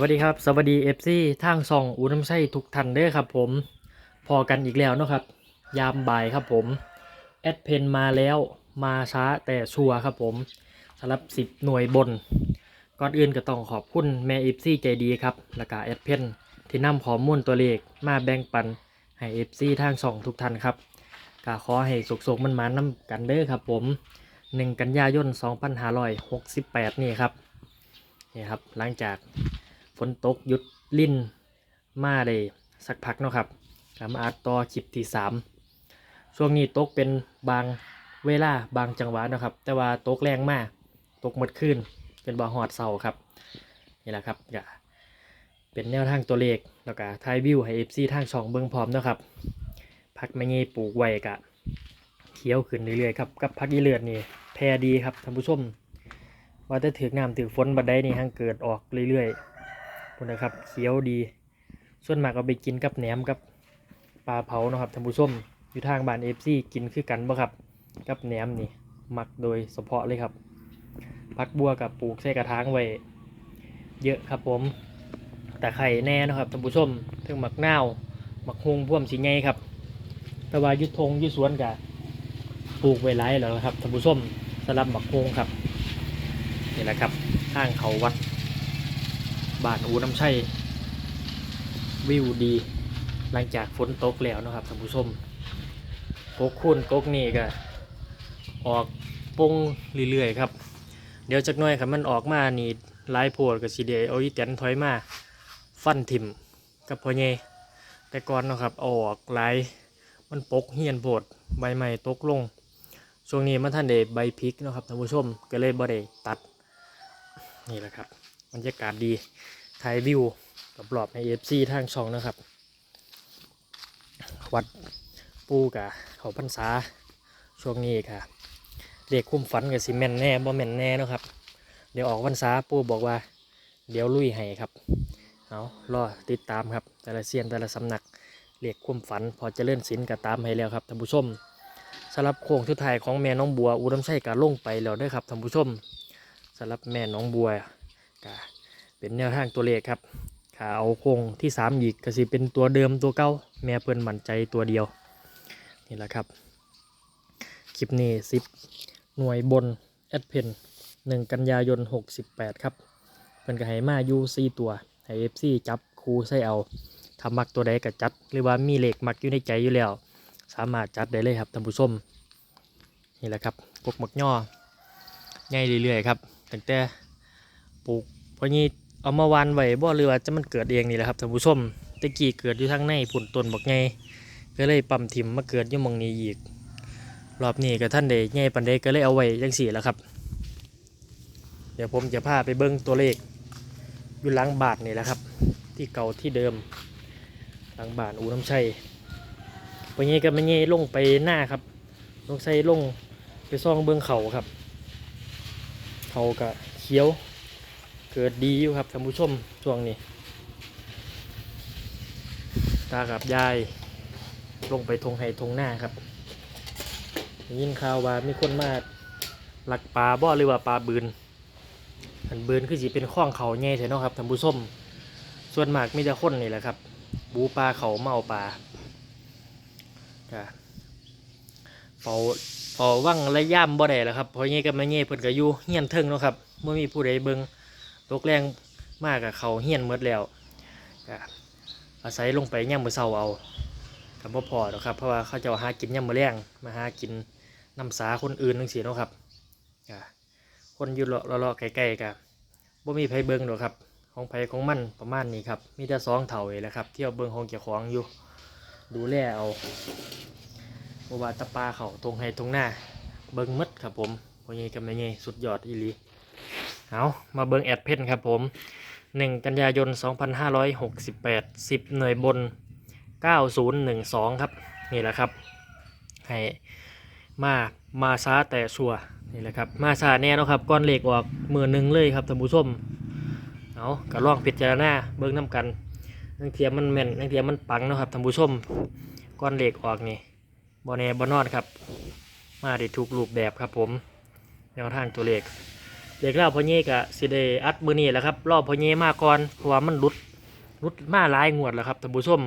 วัสดีครับ สวัสดีเอฟซีทางส่องอูน้ำไส้ทุกท่านเด้อครับผม พอกันอีกแล้วเนาะครับ ยามบ่ายครับผม แอดเพนมาแล้วมาช้าแต่ชัวร์ครับผมสำหรับสิบหน่วยบน ก่อนอื่นก็ต้องขอบคุณแม่เอฟซีใจดีครับ แล้วก็แอดเพนที่นำข้อมูลตัวเลขมาแบ่งปัน ให้เอฟซีทางส่องทุกท่านครับก็ขอให้สุกๆมันมาน้ำกันเด้อครับผม1กันยายน 2568 นี่ครับนี่ครับหลังจาก ฝนตกหยุดลิ่นมาได้สักพักเนาะครับกลับมาอัดต่อคลิปที่สามช่วงนี้ตกเป็นบางเวลาบางจังหวะเนาะครับ แต่ว่าตกแรงมากตกหมดขึ้นเป็นบ่อหอดเสาครับนี่แหละครับก็เป็นแนวทางตัวเลขแล้วก็ทายวิวให้เอฟซีทางช่องเบิ้งพร้อมเนาะครับพักไม่งี้ปลูกไว้กะเขียวขึ้นเรื่อยๆครับกับพักอีเลือดนี่แพรดีครับท่านผู้ชม ว่าจะถือน้ำถือฝนบัดได้นี่ฮังเกิดออกเรื่อยๆ พุ่นนะครับเคี้ยวดี ส่วนมากเอาไปกินกับแหนมกับปลาเผาเนาะครับท่านผู้ชมอยู่ทางบ้านเอฟซีกินคือกันบ่ครับ กับแหนมนี่หมักโดยเฉพาะเลยครับพักบัวกับปลูกใส่กระถางไว้เยอะครับผมแต่ไข่แน่นะครับท่านผู้ชมถึงหมักนาวหมักฮงพ่วมสีไงครับ แต่ว่ายุทธงยุสวนกับปลูกไว้หลายแล้วครับท่านผู้ชมสำหรับหมักฮงครับนี่แหละครับทางเขาวัด บ้านอูน้ำชัยวิวดี หลังจากฝนตกแล้วนะครับท่านผู้ชมกกคุณกกนี่ก็ออกปงเรื่อยๆครับ เดี๋ยวจักหน่อยครับมันออกมานี่ลายโพดกับสีเดียเอาอีแตนถอยมาฟันถิ่มกับพ่อเยแต่ก่อนนะครับออกลายมันปกเฮียนโพดใบใหม่ตกลง ช่วงนี้มันท่านเดใบพริกนะครับท่านผู้ชมก็เลยบ่ได้ตัดนี่แหละครับ บรรยากาศดีถ่ายวิวกับรอบในเอฟซีทางช่องนะครับ วัดปูกะเขาพรรษาช่วงนี้ค่ะเรียกคุ้มฝันกับซีเมนแน่บ่แมนแน่นะครับ เดี๋ยวออกพรรษาปูบอกว่า เดี๋ยวลุยให้ครับเอารอติดตามครับ แต่ละเซียนแต่ละสำนักเรียกคุ้มฝัน พอจะเลื่อนสินกับตามให้แล้วครับท่านผู้ชมสำหรับโค้งทุดท้ายของแม่น้องบัวอุดมไส้การลงไปแล้วด้วยครับท่านผู้ชมสำหรับแม่น้องบัว ก็เป็นแนวทางตัวเลขครับขาเอาโคงที่สามอีกก็สิเป็นตัวเดิมตัวเก่าแม่เพิ่นมั่นใจตัวเดียวนี่แหละครับคลิปนี้สิบหน่วยบนแอดเพนหนึ่งกันยายน 68 ครับเพิ่นก็ให้มาอยู่สี่ตัวให้เอฟซีจับคูใส่เอาถ้ามักตัวใดก็จัด หรือว่ามีเหลขมักอยู่ในใจอยู่แล้ว สามารถจัดได้เลยครับท่านผู้ชมนี่แหละครับกกหมักย่อง่ายเรื่อยๆครับตั้งแต่ ปลูกเพราะงี้เอามาวานไว้บ่เรือจะมันเกิดเองนี่แหละครับท่านผู้ชมตะกี้เกิดอยู่ทางในผุนต้นบักไงก็เลยปั๊มถิ่มมาเกิดอยู่มองนี้อีก รอบนี้ก็ท่านเดไงปันเดก็เลยเอาไว้ยังสี่แล้วครับ เดี๋ยวผมจะพาไปเบิ้งตัวเลขอยู่หลังบาทนี่แหละครับ ที่เก่าที่เดิมหลังบาทอูน้ำชัยไปเงี้ก็ไม่เงี้ลงไปหน้าครับลงใส่ลงไปซ่องเบิ้งเขาครับ เขาก็เขียว เกิดดีอยู่ครับท่านผู้ชมช่วงนี้ ตากับยาย ลงไปทงไห้ทงหน้าครับยินข่าวว่ามีคนมาหลักปลาบ่อหรือว่าปลาบืนอันบืนคือสิเป็นข้องเขาแง่ใช่เนาะครับท่านผู้ชมส่วนมากมีแต่คนนี่แหละครับ บูปลาเขาเมาปลาก็เฝ้าเฝ้าว่างระย่ำบ่ได้แล้วครับเพราะงี้ก็ไม่เงี้เพิ่นก็อยู่เฮียนเทิงเนาะครับเมื่อมีผู้ใดเบิ่ง ตกแรงมากกับเขาเฮี้ยนหมดแล้วก็อาศัยลงไปย่ำมือเศร้าเอากับพ่อพอหรอกครับเพราะว่าเขาจะหากินย่ำมือแรงมาหากินน้ำสาคนอื่นทั้งสี่นาะครับก็คนอยู่เลาะๆใกล้ๆกับบ่มีไผเบิ้งหรอกครับ ของไผของมันประมาณนี้ครับ มีแต่สองเถ่าเองแหละครับ เที่ยวเบิ้งของเจ้าของอยู่ ดูแลเอาบว่าตะปลาเขาตรงให้ตรงหน้า เบิ้งหมดครับผมพองี้กับแม่งี้สุดยอดอีหลี เอามาเบิงแอดเพนครับผม 1 กันยายน 2568 10 หน่วยบน 9012 ครับ นี่แหละครับ ให้มามาช้าแต่ชัวนี่แหละครับมาช้าแน่เนาะครับก้อนเหล็กออกมือหนึ่งเลยครับท่านผู้ชมเอาก็ลองพิจารณาเบิ้งน้ำกันนังเทียมมันแม่นนังเทียมมันปังนะครับท่านผู้ชมก้อนเหล็กออกนี่บอแนบอนอดครับ มาได้ถูกรูปแบบครับผมแนวทางตัวเลข เด็กเล่าพ่อเย่กะสิได้อัดมือนี้แหละครับรอบพ่อเย่มาก่อนเพราะว่ามันหลุดหลุดมาหลายงวดแล้วครับท่านผู้ชม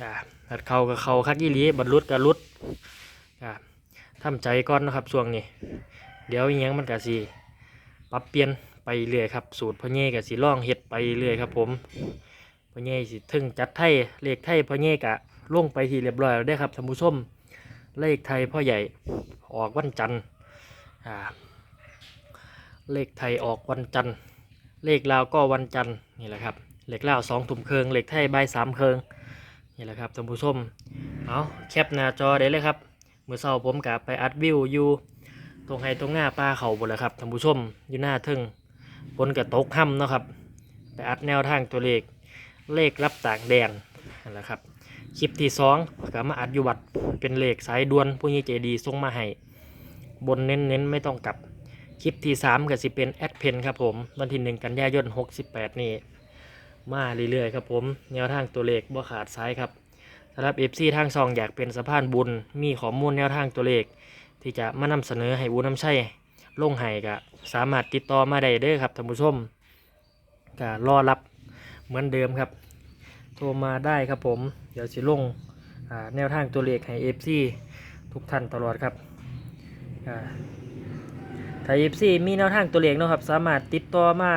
จ้ะหัดเข่ากับเข่าคักอีหลีบัดหลุดกับลุดจ้ะทำใจก่อนนะครับช่วงนี้ เดี๋ยวยังมันกะสิปรับเปลี่ยนไปเรื่อยครับ สูตรพ่อเย่กะสิล่องเฮ็ดไปเรื่อยครับ ผมพ่อเย่สิถึงจัดไทยเลขไทยพ่อเย่กะล่งไปทีเรียบร้อยแล้วได้ครับท่านผู้ชมเลขไทยพ่อใหญ่ออกวันจันทร์อ่า เลขไทยออกวันจันทร์ เลขลาวก็วันจันทร์นี่แหละครับเลขลาวสองถุ่มเคืองเลขไทยใบสามเคืองนี่แหละครับท่านผู้ชมเอาแคปหน้าจอได้เลยครับเมื่อเช้าผมกับไปอัดวิวอยู่ตรงไฮตรงหน้าป้าเขาบนแหละครับท่านผู้ชมอยู่หน้าทึ่งฝนกับตกห่ำเนาะครับไปอัดแนวทางตัวเลขเลขรับต่างแดนนั่นแหละครับคลิปที่สองก็มาอัดอยู่วัดเป็นเลขสายด่วนผู้ใหญ่ใจดีส่งมาให้บนเน้นๆไม่ต้องกลับ คลิปที่ 3ก็สิเป็นแอดเพนครับผมวันที่ 1 กันยายน 68 นี่ มาเรื่อยๆครับผมแนวทางตัวเลขบ่ขาดสายครับสำหรับ FC ทางซองอยากเป็นสะพานบุญ มีข้อมูลแนวทางตัวเลข ที่จะมานำเสนอให้บุญน้ำใช่ลงให้ก็สามารถติดต่อมาได้เด้อครับท่านผู้ชมก็รอรับเหมือนเดิมครับ โทรมาได้ครับผม เดี๋ยวสิลงอ่าแนวทางตัวเลขให้ FC ทุกท่านตลอดครับอ่า ถ้า FC มีแนวทางตัวเลขเนาะครับ สามารถติดต่อมา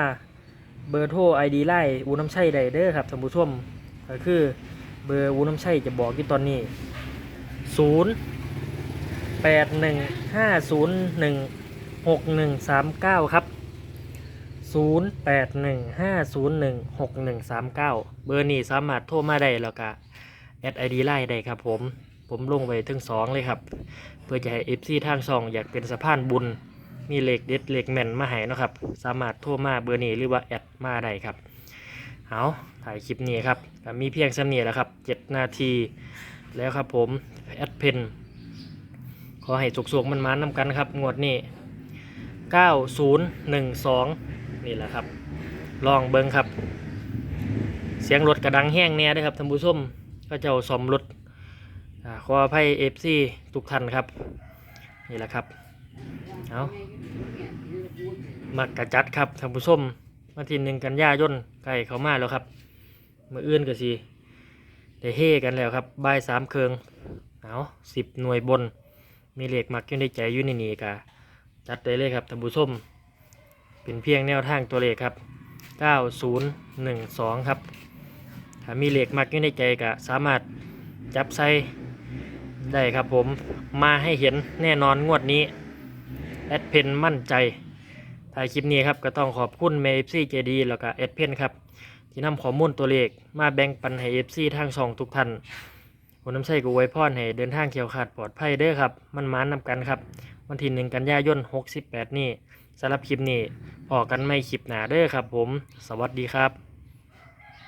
เบอร์โทร ID ไลน์อูน้ำชัยได้เด้อครับท่านผู้ชมก็คือเบอร์อูน้ำชัยจะบอกอยู่ตอนนี้ 0 8 1 5 0 1 6 1 3 9 ครับ 0 8 1 5 0 1 6 1 3 9 เบอร์นี้สามารถโทรมาได้แล้วก็แอดไอดีไลน์ได้ครับผม ผมลงไว้ถึง 2 เลยครับ เพื่อจะให้ FC ทางช่องอยากเป็นสะพานบุญ มีเหล็กเด็ดเหล็กแม่นมาให้นะครับ สามารถโทรมาเบอร์นี้หรือว่าแอดมาได้ครับเอาถ่ายคลิปนี้ครับมีเพียงสำเนียแล้วครับ7นาที แล้วครับผมแอดเพนขอให้สุกๆมันมานำกันครับงวดนี้ 9012 นี่แหละครับ ลองเบิ้งครับ เสียงรถกระดังแห้งแน่ด้วยครับท่านผู้ชมก็จ้าสมรถขออภัยเอฟซีทุกท่านครับ นี่แหละครับ เอา มักกระจัดครับท่านผู้ชมวันที่หนึ่งกันยายนใกล้เขามาแล้วครับมื่ออื่นก็สิได้เฮกันแล้วครับใบสามเคืองเอาสิบหน่วยบน มีเหล็กมักอยู่ในใจอยู่ในนี้กะจัดได้เลยครับท่านผู้ชมเป็นเพียงแนวทางตัวเลขครับ 9012 ครับถ้ามีเหล็กมักอยู่ในใจกะสามารถจับใส่ได้ครับผมมาให้เห็นแน่นอนงวดนี้แอดเพนมั่นใจ ถ่ายคลิปนี้ครับก็ต้องขอบคุณเมฟซี่เจดีแล้วก็เอดเพนครับ ที่นำข้อมูลตัวเลขมาแบ่งปันให้เอฟซีทางช่องทุกท่านผมน้ำใส่กูไว้พรให้เดินทางเขียวขาดปลอดภัยเด้อครับ มันมานนำกันครับ วันที่หนึ่งกันยายน68 นี่สำหรับคลิปนี้พอกันไม่คลิปหนาเด้อครับ ผม สวัสดีครับ